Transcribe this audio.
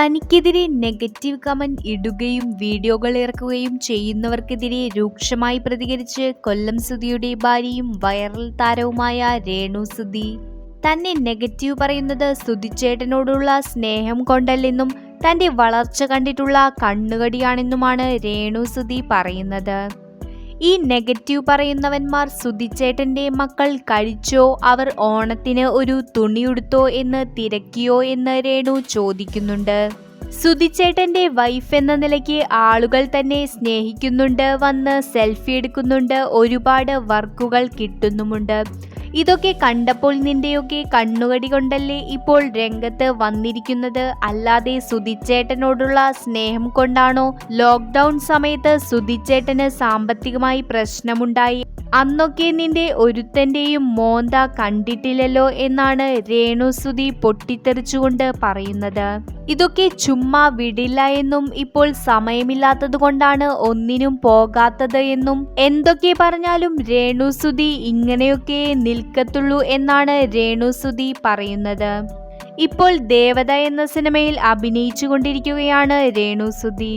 തനിക്കെതിരെ negative comment ഇടുകയും വീഡിയോകൾ ഇറക്കുകയും ചെയ്യുന്നവർക്കെതിരെ രൂക്ഷമായി പ്രതികരിച്ച് കൊല്ലം സുധിയുടെ ഭാര്യയും വൈറൽ താരവുമായ രേണു സുധി. തന്നെ നെഗറ്റീവ് പറയുന്നത് സുധിച്ചേട്ടനോടുള്ള സ്നേഹം കൊണ്ടല്ലെന്നും തന്റെ വളർച്ച കണ്ടിട്ടുള്ള കണ്ണുകടിയാണെന്നുമാണ് രേണു സുധി പറയുന്നത്. ഈ നെഗറ്റീവ് പറയുന്നവന്മാർ സുധിച്ചേട്ടന്റെ മക്കൾ കഴിച്ചോ? അവർ ഓണത്തിന് ഒരു തുണിയുടുത്തോ എന്ന് തിരക്കിയോ എന്ന് രേണു ചോദിക്കുന്നുണ്ട്. സുധിച്ചേട്ടന്റെ വൈഫ് എന്ന നിലയ്ക്ക് ആളുകൾ തന്നെ സ്നേഹിക്കുന്നുണ്ട്. വന്ന് സെൽഫി എടുക്കുന്നുണ്ട്. ഒരുപാട് വർക്കുകൾ കിട്ടുന്നുമുണ്ട്. ഇതൊക്കെ കണ്ടപ്പോൾ നിന്റെയൊക്കെ കണ്ണുകടി കൊണ്ടല്ലേ ഇപ്പോൾ രംഗത്ത് വന്നിരിക്കുന്നത്? അല്ലാതെ സുധിച്ചേട്ടനോടുള്ള സ്നേഹം കൊണ്ടാണോ ലോക്ക്ഡൌൺ സമയത്ത് സുധിച്ചേട്ടന് സാമ്പത്തികമായി പ്രശ്നമുണ്ടായി? അന്നൊക്കെ നിന്റെ ഒരുത്തന്റെയും മോന്ത കണ്ടിട്ടില്ലല്ലോ എന്നാണ് രേണുസുതി പൊട്ടിത്തെറിച്ചുകൊണ്ട് പറയുന്നത്. ഇതൊക്കെ ചുമ്മാ വിടില്ല എന്നും ഇപ്പോൾ സമയമില്ലാത്തത് കൊണ്ടാണ് ഒന്നിനും പോകാത്തത് എന്നും എന്തൊക്കെ പറഞ്ഞാലും രേണുസുതി ഇങ്ങനെയൊക്കെ നിൽക്കത്തുള്ളൂ എന്നാണ് രേണുസുതി പറയുന്നത്. ഇപ്പോൾ ദേവത എന്ന സിനിമയിൽ അഭിനയിച്ചു കൊണ്ടിരിക്കുകയാണ് രേണുസുതി.